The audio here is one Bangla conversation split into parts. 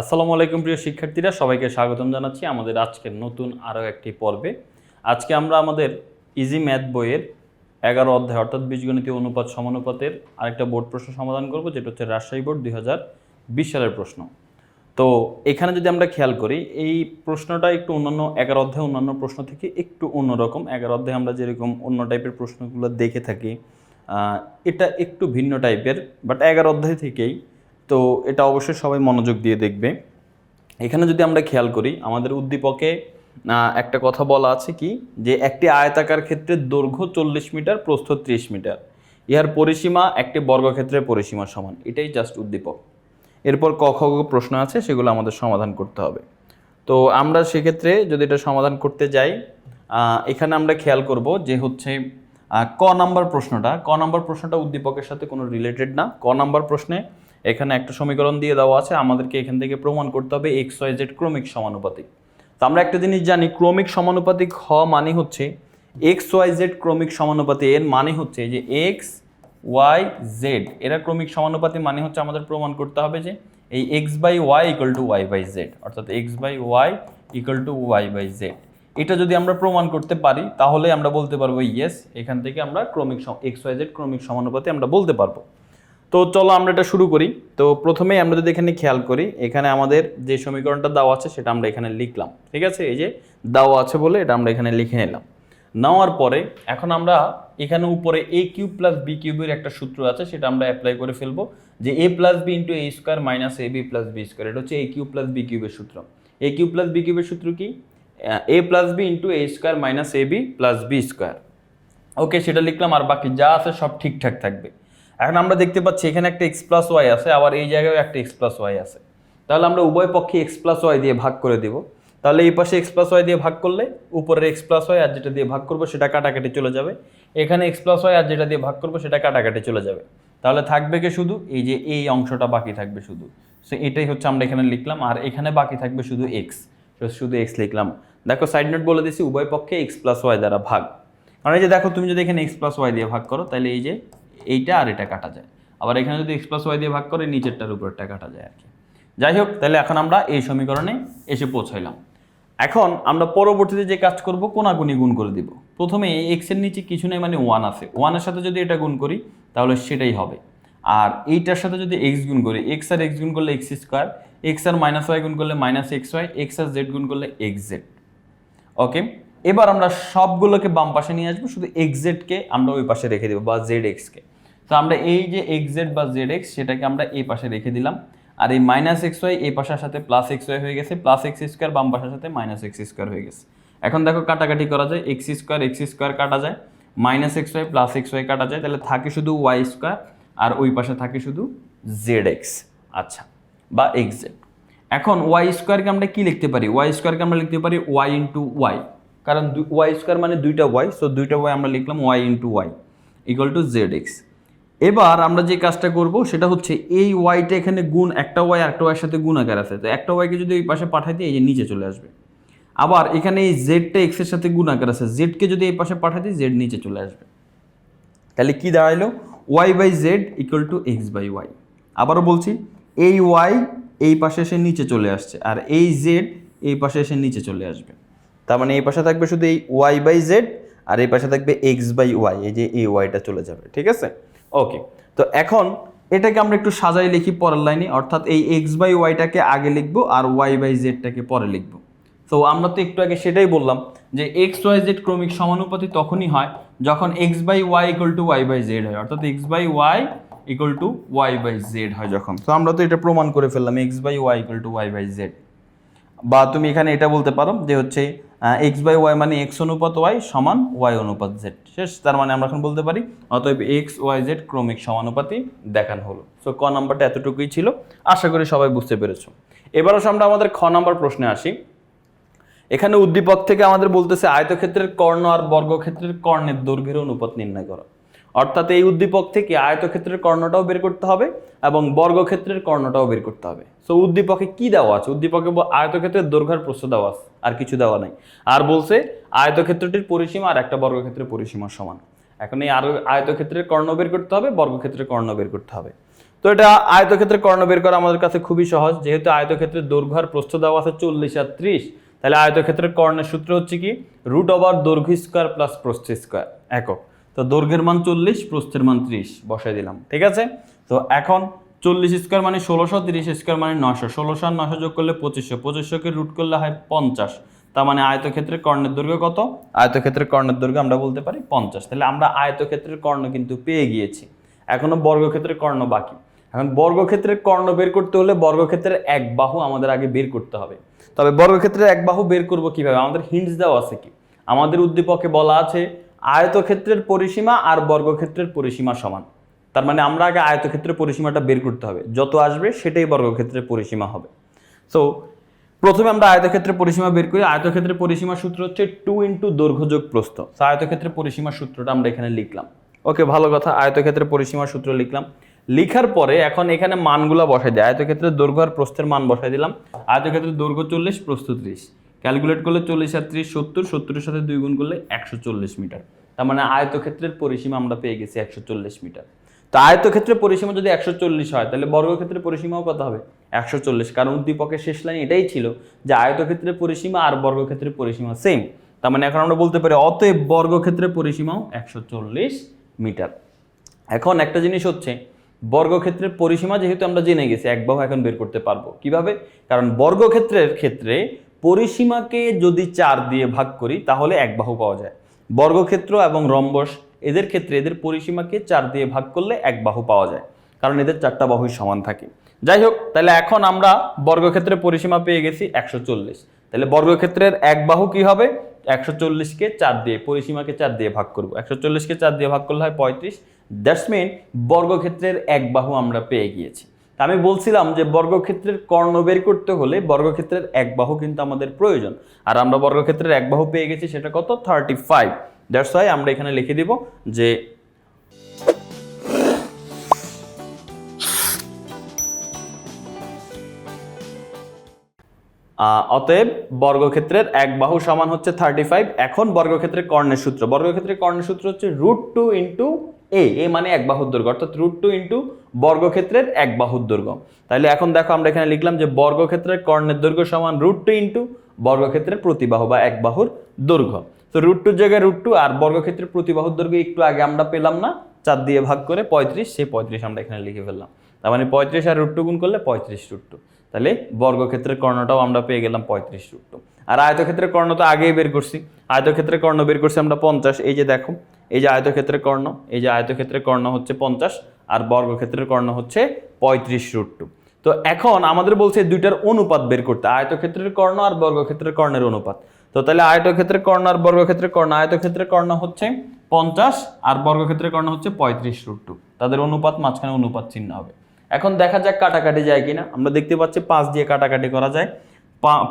আসসালামু আলাইকুম প্রিয় শিক্ষার্থীরা, সবাইকে স্বাগতম জানাচ্ছি আমাদের আজকের নতুন আরও একটি পর্বে। আজকে আমরা আমাদের ইজি ম্যাথ বইয়ের এগারো অধ্যায়, অর্থাৎ বীজগণিত অনুপাত সমানুপাতের আরেকটা বোর্ড প্রশ্ন সমাধান করব, যেটা হচ্ছে রাজশাহী বোর্ড দুই সালের প্রশ্ন। তো এখানে যদি আমরা খেয়াল করি, এই প্রশ্নটা একটু অন্যান্য এগারো অধ্যায়, অন্যান্য প্রশ্ন থেকে একটু অন্যরকম এগারো অধ্যায়ে আমরা যেরকম অন্য টাইপের প্রশ্নগুলো দেখে থাকি এটা একটু ভিন্ন টাইপের বাট এগারো অধ্যায় থেকেই তো এটা অবশ্যই সবাই মনোযোগ দিয়ে দেখবে। এখানে যদি আমরা খেয়াল করি, আমাদের উদ্দীপকে একটা কথা বলা আছে কি? যে একটি আয়তাকার ক্ষেত্রে দৈর্ঘ্য চল্লিশ মিটার, প্রস্থ ত্রিশ মিটার। ইহার পরিসীমা একটি বর্গক্ষেত্রের পরিসীমা সমান। এটাই জাস্ট উদ্দীপক। এরপর ক, খ প্রশ্ন আছে, সেগুলো আমাদের সমাধান করতে হবে। তো আমরা সেক্ষেত্রে যদি এটা সমাধান করতে যাই এখানে আমরা খেয়াল করব যে হচ্ছে ক নাম্বার প্রশ্নটা। ক নাম্বার প্রশ্নটা উদ্দীপকের সাথে কোনো রিলেটেড না। ক নাম্বার প্রশ্নে এখানে একটা সমীকরণ দিয়ে দেওয়া আছে, আমাদেরকে এখান থেকে প্রমাণ করতে হবে এক্স ওয়াই জেড ক্রমিক সমানুপাতিক। তো আমরা একটা জিনিস জানি, ক্রমিক সমানুপাতিক হ মানে হচ্ছে এক্স ওয়াই জেড ক্রমিক সমানুপাতি, এর মানে হচ্ছে যে এক্স ওয়াই জেড এরা ক্রমিক সমানুপাতি মানে হচ্ছে আমাদের প্রমাণ করতে হবে যে এই X by Y equal to Y by Z অর্থাৎ X by Y equal to Y by Z এটা যদি আমরা প্রমাণ করতে পারি, তাহলে আমরা বলতে পারব ইয়েস এখান থেকে আমরা ক্রমিক এক্স ওয়াই জেড ক্রমিক সমানুপাতি আমরা বলতে পারব। তো চলো আমরা এটা শুরু করি। তো প্রথমেই আমরা যদি এখানে খেয়াল করি, এখানে আমাদের যে সমীকরণটা দেওয়া আছে সেটা আমরা এখানে লিখলাম, ঠিক আছে? এই যে দেওয়া আছে বলে এটা আমরা এখানে লিখে নিলাম। নেওয়ার পরে এখন আমরা এখানে উপরে এ কিউব প্লাস বি কিউবের একটা সূত্র আছে, সেটা আমরা অ্যাপ্লাই করে ফেলব যে A plus B into A square minus A B plus B square এটা হচ্ছে এ কিউব প্লাস বি কিউবের সূত্র। এ কিউব প্লাস বি কিউবের সূত্র কি? A plus B into A square minus A B plus B square okay, সেটা লিখলাম, আর বাকি যা আছে সব ঠিকঠাক থাকবে। এখন আমরা দেখতে পাচ্ছি এখানে একটা এক্স প্লাস ওয়াই আছে, আবার এই জায়গায় একটা এক্স প্লাস ওয়াই আছে। তাহলে আমরা উভয় পক্ষে এক্স প্লাস ওয়াই দিয়ে ভাগ করে দিব। তাহলে এই পাশে এক্স প্লাস ওয়াই দিয়ে ভাগ করলে উপরের এক্স প্লাস ওয়াই আর যেটা দিয়ে ভাগ করব সেটা কাটাকাটি চলে যাবে। এখানে এক্স প্লাস ওয়াই আর যেটা দিয়ে ভাগ করব সেটা কাটাকাটি চলে যাবে। তাহলে থাকবে কি শুধু? এই যে এই অংশটা বাকি থাকবে শুধু। সো এটাই হচ্ছে আমরা এখানে লিখলাম, আর এখানে বাকি থাকবে শুধু এক্স শুধু এক্স লিখলাম। দেখো সাইড নোট বলে দিছি উভয় পক্ষে এক্স প্লাস ওয়াই দ্বারা ভাগ। কারণ এই যে দেখো, তুমি যদি এখানে এক্স প্লাস ওয়াই দিয়ে ভাগ করো, তাহলে এই যে এইটা আর এটা কাটা যায়। আবার এখানে যদি এক্স প্লাস ওয়াই দিয়ে ভাগ করে, নিচেরটার উপরটা কাটা যায় আর কি। যাই হোক, তাহলে এখন আমরা এই সমীকরণে এসে পৌঁছাইলাম। এখন আমরা পরবর্তীতে যে কাজ করব, কোনাগুনি গুণ করে দিব। প্রথমে এক্সের নিচে কিছু নেই মানে ওয়ান আছে। ওয়ানের সাথে যদি এটা গুণ করি, তাহলে সেটাই হবে। আর এইটার সাথে যদি এক্স গুণ করি এক্স আর এক্স গুণ করলে এক্স স্কোয়ার এক্স আর মাইনাস ওয়াই গুণ করলে মাইনাস এক্স ওয়াই এক্স আর জেড গুণ করলে এক্স জেড ওকে এবার আমরা সবগুলোকে বাম পাশে নিয়ে আসব, শুধু এক্সজেডকে আমরা ওই পাশে রেখে দেবো, বা জেড এক্সকে তো আমরা এই যে এক্সজেড বা জেড এক্স সেটাকে আমরা এই পাশে রেখে দিলাম। আর এই মাইনাস এক্স ওয়াই এই পাশের সাথে প্লাস এক্স ওয়াই হয়ে গেছে। প্লাস এক্স স্কোয়ার বাম পাশের সাথে মাইনাস এক্স স্কোয়ার হয়ে গেছে। এখন দেখো কাটাকাটি করা যায়। এক্স স্কোয়ার এক্স স্কোয়ার কাটা যায়। Minus X Y plus X Y কাটা যায়। তাহলে থাকে শুধু ওয়াই স্কোয়ার আর ওই পাশে থাকে শুধু জেড এক্স আচ্ছা বা এক্স জেড এখন ওয়াই স্কোয়ারকে আমরা কি লিখতে পারি? ওয়াই স্কোয়ারকে আমরা লিখতে পারি ওয়াই ইন্টু ওয়াই কারণ ওয়াই স্কোয়ার মানে দুইটা ওয়াই সো দুইটা ওয়াই আমরা লিখলাম Y into Y equal to Z X এবার আমরা যে কাজটা করব সেটা হচ্ছে এই ওয়াইটা এখানে গুণ একটা ওয়াই একটা ওয়াইয়ের সাথে গুণ আকার আছে। তো একটা ওয়াইকে যদি এই পাশে পাঠাই দিই, এই যে নিচে চলে আসবে। আবার এখানে এই জেডটা এক্সের সাথে গুণ আকার আছে। জেডকে যদি এই পাশে পাঠাই দিই জেড নিচে চলে আসবে। তাহলে কি দাঁড়াইলো? Y by Z equal to X by Y আবারও বলছি, এই ওয়াই এই পাশে এসে নিচে চলে আসছে আর এই জেড এই পাশে এসে নিচে চলে আসবে। তার মানে এই পাশে থাকবে শুধু এই ওয়াই বাই জেড আর এই পাশে থাকবে এক্স বাই ওয়াই এই যে এই ওয়াইটা চলে যাবে, ঠিক আছে? ওকে তো এখন এটাকে আমরা একটু সাজাই লিখি পরের লাইনে, অর্থাৎ এই এক্স বাই ওয়াইটাকে আগে লিখব আর ওয়াই বাই জেডটাকে পরে লিখব। তো আমরা তো একটু আগে সেটাই বললাম যে এক্স ওয়াই জেড ক্রমিক সমানুপাতি তখনই হয় যখন X by Y equal to Y by Z হয়, অর্থাৎ X by Y equal to Y by Z হয় যখন। তো আমরা তো এটা প্রমাণ করে ফেললাম X by Y equal to Y by Z বা তুমি এখানে এটা বলতে পারো যে হচ্ছে এক্স বাই ওয়াই মানে এক্স অনুপাত ওয়াই সমান ওয়াই অনুপাত জেড শেষ, তার মানে আমরা এখন বলতে পারি, অতএব এক্স ওয়াই জেড ক্রমিক সমানুপাতি দেখানো হলো। সো ক নাম্বারটা এতটুকুই ছিল, আশা করি সবাই বুঝতে পেরেছ। এবার আসলে আমরা আমাদের খ নাম্বার প্রশ্নে আসি। এখানে উদ্দীপক থেকে আমাদের বলতেছে আয়তক্ষেত্রের কর্ণ আর বর্গক্ষেত্রের কর্ণের দৈর্ঘ্যের অনুপাত নির্ণয় করো। অর্থাৎ এই উদ্দীপক থেকে আয়তক্ষেত্রের কর্ণটাও বের করতে হবে এবং বর্গক্ষেত্রের কর্ণটাও বের করতে হবে। সো উদ্দীপকে কি দেওয়া আছে? উদ্দীপকে আয়তক্ষেত্রের দৈর্ঘ্যের প্রস্থ দেওয়া আছে, আর কিছু দেওয়া নাই। আর বলছে, আয়তক্ষেত্রটির পরিসীমা আর একটা বর্গক্ষেত্রের পরিসীমার সমান। এখন এই আরও আয়তক্ষেত্রের কর্ণ বের করতে হবে, বর্গক্ষেত্রের কর্ণ বের করতে হবে। তো এটা আয়তক্ষেত্রে কর্ণ বের করা আমাদের কাছে খুবই সহজ। যেহেতু আয়তক্ষেত্রের দৈর্ঘ্য আর প্রস্থ দেওয়া আছে চল্লিশ আর ত্রিশ, তাহলে আয়তক্ষেত্রের কর্ণের সূত্র হচ্ছে কি? রুট ওভার দৈর্ঘ্য স্কোয়ার প্লাস প্রস্থ স্কোয়ার, একক। তো দৈর্ঘ্যের মান চল্লিশ, প্রস্থের মান ত্রিশ, বসাই দিলাম। ঠিক আছে? তো এখন চল্লিশ স্কোয়ার মানে ষোলোশো, তিরিশ স্কোয়ার মানে নশো ষোলোশো আর নশো যোগ করলে পঁচিশশো। পঁচিশশোকে রুট করলে হয় পঞ্চাশ। তার মানে আয়তক্ষেত্রের কর্ণের দৈর্ঘ্য কত? আয়তক্ষেত্রের কর্ণের দৈর্ঘ্য আমরা বলতে পারি পঞ্চাশ। তাহলে আমরা আয়তক্ষেত্রের কর্ণ কিন্তু পেয়ে গিয়েছি। এখনও বর্গক্ষেত্রের কর্ণ বাকি। এখন বর্গক্ষেত্রের কর্ণ বের করতে হলে বর্গক্ষেত্রের এক বাহু আমাদের আগে বের করতে হবে। তবে বর্গক্ষেত্রের এক বাহু বের করব কীভাবে? আমাদের হিন্টস দেওয়া আছে কি? আমাদের উদ্দীপকে বলা আছে আয়তক্ষেত্রের পরিসীমা আর বর্গক্ষেত্রের পরিসীমা সমান। তার মানে আমরা আগে আয়তক্ষেত্রের পরিসীমাটা বের করতে হবে। যত আসবে সেটাই বর্গক্ষেত্রের পরিসীমা হবে। সো প্রথমে আমরা আয়তক্ষেত্রের পরিসীমা বের করি। আয়তক্ষেত্রের পরিসীমা সূত্র হচ্ছে টু ইন্টু দৈর্ঘ্য যোগ প্রস্থ So, আয়তক্ষেত্রের পরিসীমা সূত্রটা আমরা এখানে লিখলাম। ওকে ভালো কথা। আয়তক্ষেত্রের পরিসীমা সূত্র লিখলাম। লিখার পরে এখন এখানে মানগুলো বসাই দিই আয়তক্ষেত্রের দৈর্ঘ্য আর প্রস্থের মান বসাই দিলাম। আয়তক্ষেত্রের দৈর্ঘ্য চল্লিশ প্রস্থ ত্রিশ। ক্যালকুলেট করলে চল্লিশ আর ত্রিশ সত্তর। সত্তরের সাথে দুই গুণ করলে একশো চল্লিশ মিটার। তার মানে আয়তক্ষেত্রের পরিসীমা আমরা পেয়ে গেছি একশো চল্লিশ মিটার। তো আয়তক্ষেত্রের পরিসীমা যদি একশো চল্লিশ হয়, তাহলে বর্গক্ষেত্রের পরিসীমাও কত হবে? একশো চল্লিশ। কারণ উদ্দীপকের শেষ লাইন এটাই ছিল যে আয়তক্ষেত্রের পরিসীমা আর বর্গক্ষেত্রের পরিসীমা সেম তার মানে এখন আমরা বলতে পারি অতএব বর্গক্ষেত্রের পরিসীমাও একশো চল্লিশ মিটার। এখন একটা জিনিস হচ্ছে, বর্গক্ষেত্রের পরিসীমা যেহেতু আমরা জেনে গেছি, এক বাহু এখন বের করতে পারব। কীভাবে? কারণ বর্গক্ষেত্রের ক্ষেত্রে পরিসীমাকে যদি চার দিয়ে ভাগ করি, তাহলে এক বাহু পাওয়া যায়। বর্গক্ষেত্র এবং রম্বস এদের ক্ষেত্রে এদের পরিসীমাকে চার দিয়ে ভাগ করলে এক বাহু পাওয়া যায়, কারণ এদের চারটা বাহুই সমান থাকে। যাই হোক, তাহলে এখন আমরা বর্গক্ষেত্রের পরিসীমা পেয়ে গেছি একশো চল্লিশ। তাহলে বর্গক্ষেত্রের এক বাহু কি হবে? একশো চল্লিশকে চার দিয়ে, পরিসীমাকে চার দিয়ে ভাগ করব। একশো চল্লিশকে চার দিয়ে ভাগ করলে হয় পঁয়ত্রিশ। দ্যাটস মিন বর্গক্ষেত্রের এক বাহু আমরা পেয়ে গিয়েছি। আমি বলছিলাম যে বর্গক্ষেত্রের কর্ণ বের করতে হলে বর্গক্ষেত্রের এক বাহু কিন্তু আমাদের প্রয়োজন। আর আমরা বর্গক্ষেত্রের এক বাহু পেয়ে গেছি সেটা কত? থার্টি ফাইভ দ্যাটস ওয়াই আমরা এখানে লিখে দিব যে অতএব বর্গক্ষেত্রের এক বাহু সমান হচ্ছে থার্টি ফাইভ এখন বর্গক্ষেত্রের কর্ণের সূত্র। বর্গক্ষেত্রের কর্ণের সূত্র হচ্ছে root two into A A মানে এক বাহুর দৈর্ঘ্য অর্থাৎ রুট টু ইন্টু বর্গক্ষেত্রের এক বাহুর দৈর্ঘ্য তাহলে এখন দেখো আমরা এখানে লিখলাম যে বর্গক্ষেত্রের কর্ণের দৈর্ঘ্য সমান রুট টু ইন্টু বর্গক্ষেত্রের প্রতিবাহু বা এক বাহুর দৈর্ঘ্য তো রুট টুর জায়গায় রুট টু আর বর্গক্ষেত্রের প্রতিবাহুর দৈর্ঘ্য একটু আগে আমরা পেলাম না। চার দিয়ে ভাগ করে পঁয়ত্রিশ, সেই পঁয়ত্রিশ আমরা এখানে লিখে ফেললাম। তার মানে পঁয়ত্রিশ আর রুট টু গুণ করলে পঁয়ত্রিশ রুট টু তাহলে বর্গক্ষেত্রের কর্ণটাও আমরা পেয়ে গেলাম পঁয়ত্রিশ রুট টু আর আয়তক্ষেত্রের কর্ণ তো আগেই বের করছি। আয়তক্ষেত্রের কর্ণ বের করছি আমরা পঞ্চাশ, এই যে দেখো, এই যে আয়তক্ষেত্রের কর্ণ, এই যে আয়তক্ষেত্রের কর্ণ হচ্ছে পঞ্চাশ, আর বর্গক্ষেত্রের কর্ণ হচ্ছে পঁয়ত্রিশ রুট টু তো এখন আমাদের বলছে দুইটার অনুপাত বের করতে, আয়তক্ষেত্রের কর্ণ আর বর্গক্ষেত্রের কর্ণের অনুপাত। তো তাহলে আয়তক্ষেত্রের কর্ণ আর বর্গক্ষেত্রের কর্ণ। আয়তক্ষেত্রের কর্ণ হচ্ছে পঞ্চাশ আর বর্গক্ষেত্রের কর্ণ হচ্ছে পঁয়ত্রিশ রুট টু তাদের অনুপাত, মাঝখানে অনুপাত চিহ্ন হবে। এখন দেখা যাক কাটাকাটি যায় কিনা। আমরা দেখতে পাচ্ছি পাঁচ দিয়ে কাটাকাটি করা যায়।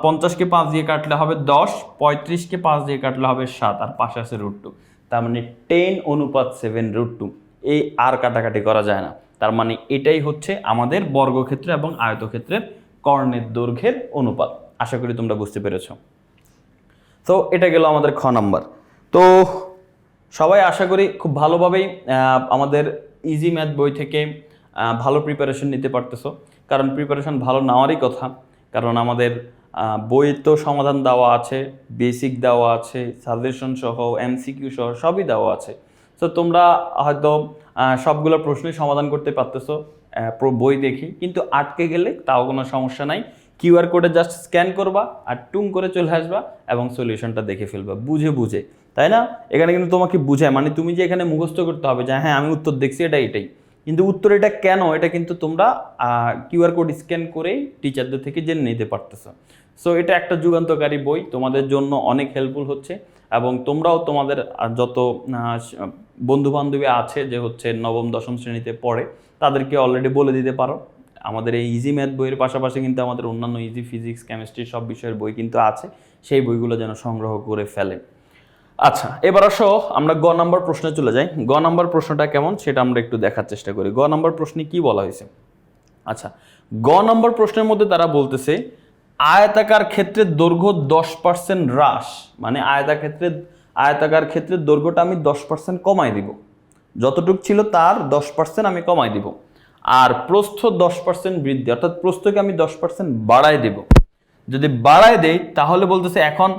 পঞ্চাশকে পাঁচ দিয়ে কাটলে হবে দশ, পঁয়ত্রিশকে পাঁচ দিয়ে কাটলে হবে সাত, আর পাশে আছে রুট টু তার মানে টেন অনুপাত সেভেন রুট টু এই আর কাটাকাটি করা যায় না। তার মানে এটাই হচ্ছে আমাদের বর্গক্ষেত্র এবং আয়তক্ষেত্রের কর্ণের দৈর্ঘ্যের অনুপাত। আশা করি তোমরা বুঝতে পেরেছ। তো এটা গেল আমাদের খ নাম্বার। তো সবাই আশা করি খুব ভালোভাবেই আমাদের ইজি ম্যাথ বই থেকে ভালো প্রিপারেশন নিতে পারতেছো। কারণ প্রিপারেশন ভালো নেওয়ারই কথা। কারণ আমাদের বইয়ে তো সমাধান দেওয়া আছে বেসিক দেওয়া আছে সাজেশন সহ এমসিকিউ সহ, সবই দেওয়া আছে। তো তোমরা হয়তো সবগুলো প্রশ্নই সমাধান করতে পারতেছো বই দেখে। কিন্তু আটকে গেলে তাও কোনো সমস্যা নাই। কিউআর কোডে জাস্ট স্ক্যান করবা আর টুং করে চলে আসবা এবং সলিউশনটা দেখে ফেলবা, বুঝে বুঝে, তাই না? এখানে কিন্তু তোমাকে বুঝায় মানে তুমি যে এখানে মুখস্থ করতে হবে যে হ্যাঁ আমি উত্তর দেখছি, এটা এটাই। কিন্তু উত্তর এটা কেন? এটা কিন্তু তোমরা কিউআর কোড স্ক্যান করেই টিচারদের থেকে জেনে নিতে পারতেছো। সো এটা একটা যুগান্তকারী বই, তোমাদের জন্য অনেক হেল্পফুল হচ্ছে এবং তোমরাও তোমাদের যত বন্ধু বান্ধবী আছে যে হচ্ছে নবম, দশম শ্রেণীতে পড়ে, তাদেরকে অলরেডি বলে দিতে পারো। আমাদের এই ইজি ম্যাথ বইয়ের পাশাপাশি কিন্তু আমাদের অন্যান্য ইজি ফিজিক্স কেমিস্ট্রি সব বিষয়ের বই কিন্তু আছে। সেই বইগুলো যেন সংগ্রহ করে ফেলে। আচ্ছা এবার আসো আমরা গ নাম্বার প্রশ্নে চলে যাই। গ নাম্বার প্রশ্নটা কেমন সেটা আমরা একটু দেখার চেষ্টা করি। গ নাম্বার প্রশ্নে কি বলা হয়েছে? আচ্ছা গ নম্বর প্রশ্নের মধ্যে তারা বলতেছে, আয়তাকার ক্ষেত্রে দৈর্ঘ্য দশ পার্সেন্ট হ্রাস। মানে আয়তাকার ক্ষেত্রে আয়তাকার ক্ষেত্রে দৈর্ঘ্যটা আমি দশ পার্সেন্ট কমাই দিব। যতটুক ছিল তার দশ পার্সেন্ট আমি কমাই দিব। আর প্রস্থ দশ পার্সেন্ট বৃদ্ধি, অর্থাৎ প্রস্থকে আমি দশ পার্সেন্ট বাড়ায় দেব। যদি বাড়ায় দেই, তাহলে বলতেছে এখন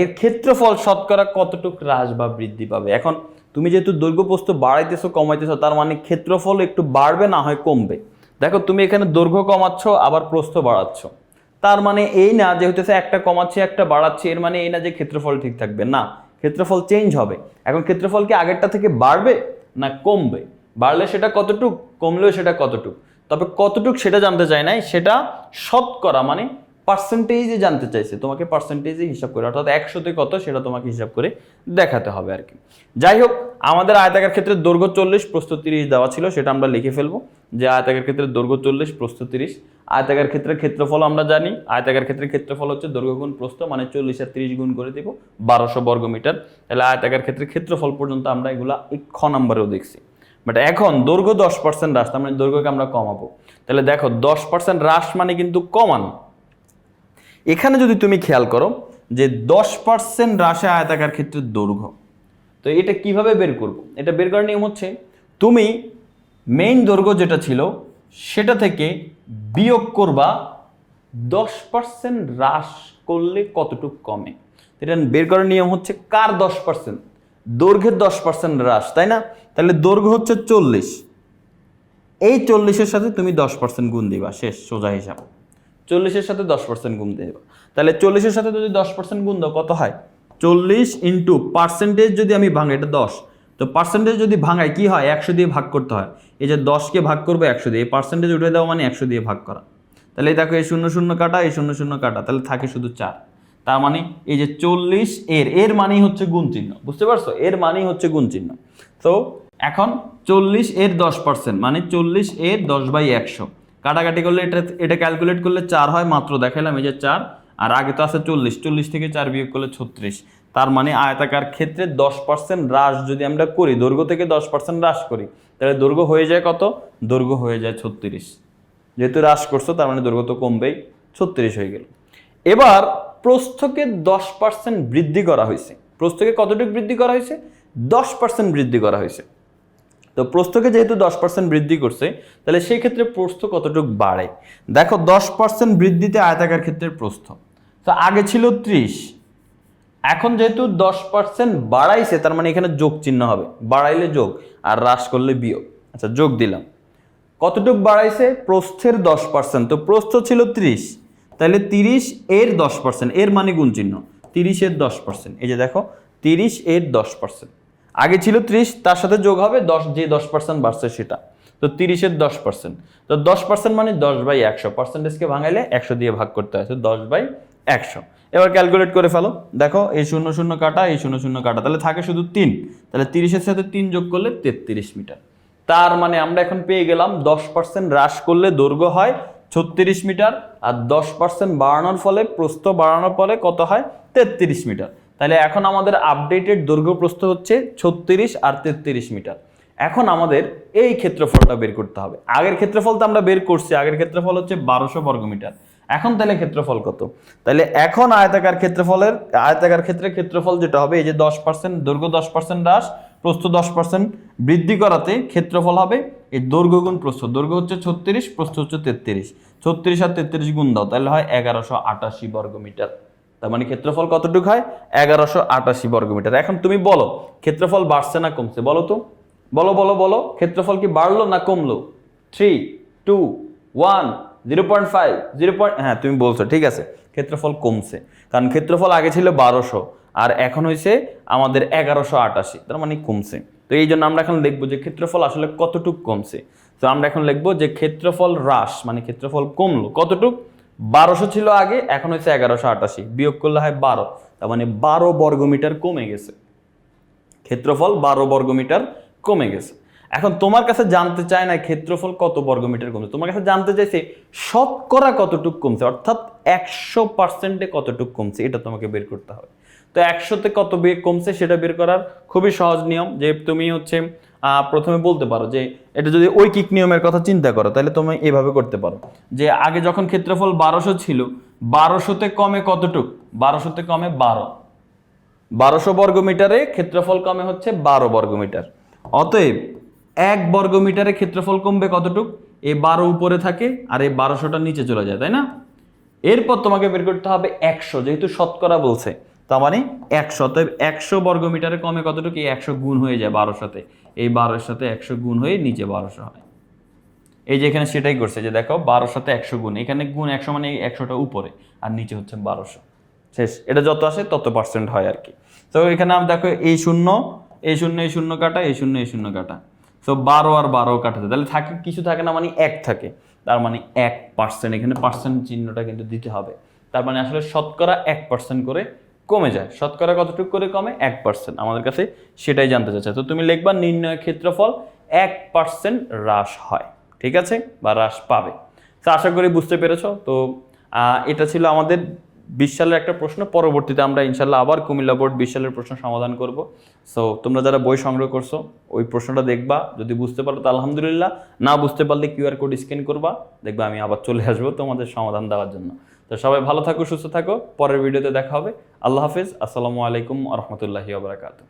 এর ক্ষেত্রফল শতকরা কতটুক হ্রাস বা বৃদ্ধি পাবে? এখন তুমি যেহেতু দৈর্ঘ্য প্রস্থ বাড়াইতেছো, কমাইতেছো, তার মানে ক্ষেত্রফল একটু বাড়বে, না হয় কমবে। দেখো, তুমি এখানে দৈর্ঘ্য কমাচ্ছ, আবার প্রস্থ বাড়াচ্ছ। তার মানে এই না যে হইতেছে একটা কমাচ্ছে, একটা বাড়াচ্ছে, এর মানে এই না যে ক্ষেত্রফল ঠিক থাকবে। না, ক্ষেত্রফল চেঞ্জ হবে। এখন ক্ষেত্রফল কি আগেরটা থেকে বাড়বে, না কমবে? বাড়লে সেটা কতটুক? কমলেও সেটা কতটুক? তবে কতটুক সেটা জানতে চাই নাই, সেটা শতকরা মানে পার্সেন্টেজে জানতে চাইছে। তোমাকে পার্সেন্টেজে হিসাব করে, অর্থাৎ একশোতে কত সেটা তোমাকে হিসাব করে দেখাতে হবে আর কি। যাই হোক, আমাদের আয়তাকার ক্ষেত্রে দৈর্ঘ্য চল্লিশ, প্রস্থ তিরিশ দেওয়া ছিল, সেটা আমরা লিখে ফেলব। যে আয়তাকার ক্ষেত্রে দৈর্ঘ্য চল্লিশ, প্রস্থ তিরিশ। আয়তাকার ক্ষেত্রে ক্ষেত্রফল আমরা জানি। আয়তাকার ক্ষেত্রে ক্ষেত্রফল হচ্ছে দৈর্ঘ্য গুণ প্রস্থ মানে চল্লিশ আর তিরিশ গুণ করে দিব, বারোশো বর্গ মিটার তাহলে আয়তাকার ক্ষেত্রে ক্ষেত্রফল পর্যন্ত আমরা এগুলা খ নম্বরেও দেখছি। বাট এখন দৈর্ঘ্য দশ পার্সেন্ট হ্রাস, তার মানে দৈর্ঘ্যকে আমরা কমাবো। তাহলে দেখো, দশ পার্সেন্ট হ্রাস মানে কিন্তু কমানো। এখানে যদি তুমি খেয়াল করো যে দশ পার্সেন্ট হ্রাসে আয়তাকার ক্ষেত্রে দৈর্ঘ্য, তো এটা কীভাবে বের করব? এটা বের করার নিয়ম হচ্ছে, তুমি মেইন দৈর্ঘ্য যেটা ছিল, সেটা থেকে বিয়োগ করবা দশ পার্সেন্ট হ্রাস করলে কতটুকু কমে। এটা বের করার নিয়ম হচ্ছে কার দশ পার্সেন্ট দৈর্ঘ্যের দশ পার্সেন্ট হ্রাস, তাই না? তাহলে দৈর্ঘ্য হচ্ছে চল্লিশ। এই চল্লিশের সাথে তুমি দশ পার্সেন্ট গুণ দিবা, শেষ, সোজা হিসাব। চল্লিশের সাথে দশ পার্সেন্ট গুণ দিবা। তাহলে চল্লিশের সাথে যদি দশ পার্সেন্ট গুণ দাও, কত হয়? চল্লিশ ইন্টু পার্সেন্টেজ যদি আমি ভাঙাই, এটা দশ। তো পার্সেন্টেজ যদি ভাঙাই, কি হয়? একশো দিয়ে ভাগ করতে হয়। এই যে দশকে ভাগ করব একশো দিয়ে, এই পার্সেন্টেজ উঠে দেওয়া মানে একশো দিয়ে ভাগ করা। তাহলে দেখো, এই শূন্য শূন্য কাটা, এই শূন্য শূন্য কাটা, তাহলে থাকে শুধু চার। তার মানে এই যে চল্লিশ এর এর মানেই হচ্ছে গুণ চিহ্ন, বুঝতে পারছ? এর মানেই হচ্ছে গুণ চিহ্ন। তো এখন চল্লিশ এর দশ পার্সেন্ট মানে চল্লিশ এর দশ বাই একশো। কাটাকাটি করলে এটা এটা ক্যালকুলেট করলে চার হয়, মাত্র দেখালাম এই যে চার, আর আগে তো আছে চল্লিশ চল্লিশ থেকে চার বিয়োগ করলে ছত্রিশ। তার মানে আয়তাকার ক্ষেত্রে দশ পার্সেন্ট হ্রাস যদি আমরা করি, দৈর্ঘ্য থেকে দশ পার্সেন্ট হ্রাস করি, তাহলে দৈর্ঘ্য হয়ে যায় কত? দৈর্ঘ্য হয়ে যায় ছত্রিশ। যেহেতু হ্রাস করছ, তার মানে দৈর্ঘ্য তো কমবেই, ছত্রিশ হয়ে গেল। এবার প্রস্থকে দশ পার্সেন্ট বৃদ্ধি করা হয়েছে। প্রস্থকে কতটুকু বৃদ্ধি করা হয়েছে? দশ পার্সেন্ট বৃদ্ধি করা হয়েছে। তো প্রস্থকে যেহেতু দশ পার্সেন্ট বৃদ্ধি করছে, তাহলে সেই ক্ষেত্রে প্রস্থ কতটুকু বাড়ে? দেখো, দশ পার্সেন্ট বৃদ্ধিতে আয়তাকার ক্ষেত্রের প্রস্থ। তো আগে ছিল ত্রিশ। এখন যেহেতু দশ পার্সেন্ট বাড়াইছে, তার মানে এখানে যোগ চিহ্ন হবে। বাড়াইলে যোগ, আর হ্রাস করলে বিয়োগ। আচ্ছা যোগ দিলাম। কতটুক বাড়াইছে? প্রস্থের দশ পার্সেন্ট তো প্রস্থ ছিল ত্রিশ। তাহলে তিরিশ এর দশ পার্সেন্ট এর মানে গুণ চিহ্ন তিরিশের দশ পার্সেন্ট এই যে দেখো, তিরিশ এর দশ পার্সেন্ট আগে ছিল ত্রিশ, তার সাথে যোগ হবে দশ, যে দশ পার্সেন্ট বাড়ছে সেটা। তো তিরিশের দশ পার্সেন্ট তো দশ পার্সেন্ট মানে দশ বাই একশো। পার্সেন্টেজকে ভাঙাইলে একশো দিয়ে ভাগ করতে হয়, তো দশ বাই একশো। এবার ক্যালকুলেট করে ফেলো। দেখো, এই শূন্য শূন্য কাটা, এই শূন্য শূন্য কাটা। তাহলে থাকে শুধু তিন। তাহলে তিরিশের সাথে তিন যোগ করলে তেত্রিশ মিটার। তার মানে আমরা এখন পেয়ে গেলাম দশ পার্সেন্ট হ্রাস করলে দৈর্ঘ্য হয় ছত্রিশ মিটার আর দশ পার্সেন্ট বাড়ানোর ফলে প্রস্থ বাড়ানোর ফলে কত হয়? তেত্রিশ মিটার। তাহলে এখন আমাদের আপডেটেড দৈর্ঘ্য প্রস্থ হচ্ছে ছত্রিশ আর তেত্রিশ মিটার। এখন আমাদের এই ক্ষেত্রফলটা বের করতে হবে। আগের ক্ষেত্রফল তো আমরা বের করছি, আগের ক্ষেত্রফল হচ্ছে বারোশো বর্গমিটার এখন তাহলে ক্ষেত্রফল কত? তাহলে এখন আয়তাকার ক্ষেত্রফলের, আয়তাকার ক্ষেত্রে ক্ষেত্রফল যেটা হবে, এই যে দশ পার্সেন্ট, দৈর্ঘ্য দশ পার্সেন্ট হ্রাস, প্রস্থ দশ পার্সেন্ট বৃদ্ধি করাতে ক্ষেত্রফল হবে এই দৈর্ঘ্য গুণ প্রস্থ, দৈর্ঘ্য হচ্ছে ছত্রিশ, প্রস্থ হচ্ছে তেত্রিশ। ছত্রিশ আর তেত্রিশ গুণ দাও, তাহলে হয় এগারোশো আটাশি বর্গমিটার তার মানে ক্ষেত্রফল কতটুকু হয়? এগারোশো আটাশি বর্গমিটার এখন তুমি বলো, ক্ষেত্রফল বাড়ছে না কমছে? বলো তো। বলো বলো বলো, ক্ষেত্রফল কি বাড়লো না কমলো? Three two one zero point five zero point হ্যাঁ তুমি বলছো, ঠিক আছে। ক্ষেত্রফল কমছে, কারণ ক্ষেত্রফল আগে ছিল বারোশো, আর এখন হয়েছে আমাদের এগারোশো আটাশি, তার মানে কমছে। তো এই জন্য আমরা এখন লিখব যে ক্ষেত্রফল আসলে কতটুক কমছে। তো আমরা এখন লিখব যে ক্ষেত্রফল হ্রাস মানে ক্ষেত্রফল কমলো। কতটুক? বারোশো ছিল আগে, এখন হচ্ছে এগারোশো আটাশি। বিয়োগ করলে হয় বারো। তার মানে বারো বর্গমিটার কমে গেছে। ক্ষেত্রফল বারো বর্গমিটার কমে গেছে। এখন তোমার কাছে জানতে চায় না ক্ষেত্রফল কত বর্গমিটার কমছে। তোমার কাছে জানতে চাইছে শতকরা কতটুক কমছে, অর্থাৎ একশো পার্সেন্টে কতটুক কমছে, এটা তোমাকে বের করতে হবে। তো একশোতে কত কমছে সেটা বের করার খুবই সহজ নিয়ম যে তুমি হচ্ছে প্রথমে বলতে পারো যে এটা যদি ঐকিক নিয়মের কথা চিন্তা করো, তাহলে তুমি এভাবে করতে পারো। যে আগে যখন ক্ষেত্রফল বারোশো ছিল, বারোশোতে কমে কতটুক? বারোশোতে কমে বারো। বারোশো বর্গমিটারে ক্ষেত্রফল কমে হচ্ছে বারো বর্গমিটার। অতএব এক বর্গ মিটারের ক্ষেত্রফল কমবে কতটুক? এই বারো উপরে থাকে আর এই বারোশোটা নিচে চলে যায়, তাই না? এরপর তোমাকে বের করতে হবে একশো, যেহেতু শতকরা বলছে। তার মানে একশো তো একশো বর্গ মিটারে কমে কতটুকু? এই একশো গুণ হয়ে যায় বারোর সাথে এই বারোর সাথে একশো গুণ হয়ে নিচে বারোশো হয়। এই যে এখানে সেটাই করছে যে দেখো বারোর সাথে একশো গুণ। এখানে গুণ একশো মানে একশোটা উপরে, আর নিচে হচ্ছে বারোশো। শেষ। এটা যত আসে তত পার্সেন্ট হয় আর কি। তো এখানে আমি দেখো, এই শূন্য এই শূন্য এই শূন্য কাটা, এই শূন্য এই শূন্য কাটা। তো বারো আর বারো কাটাতে, তাহলে থাকে, কিছু থাকে না মানে এক থাকে। তার মানে এক পার্সেন্ট এখানে পার্সেন্ট চিহ্নটা কিন্তু দিতে হবে। তার মানে আসলে শতকরা এক পার্সেন্ট করে কমে যায়। শতকরা কতটুকু করে কমে? এক পার্সেন্ট আমাদের কাছে সেটাই জানতে চাচ্ছে। তো তুমি লিখবা নির্ণয় ক্ষেত্রফল এক পার্সেন্ট হ্রাস হয়। ঠিক আছে? বা হ্রাস পাবে। তো আশা করি বুঝতে পেরেছ। তো এটা ছিল আমাদের বিশ সালের একটা প্রশ্ন। পরবর্তীতে আমরা ইনশাল্লাহ আবার কুমিল্লা বোর্ড বিশ সালের প্রশ্ন সমাধান করব। সো, তোমরা যারা বই সংগ্রহ করছ, ওই প্রশ্নটা দেখবা। যদি বুঝতে পারো, তো আলহামদুলিল্লাহ। না বুঝতে পারলে কিউআর কোড স্ক্যান করবা। দেখবা আমি আবার চলে আসব তোমাদের সমাধান দেওয়ার জন্য। তো সবাই ভালো থাকো, সুস্থ থাকো। পরের ভিডিওতে দেখা হবে। আল্লাহ হাফিজ। আসসালামু আলাইকুম রহমতুল্লাহি আবরাকাতু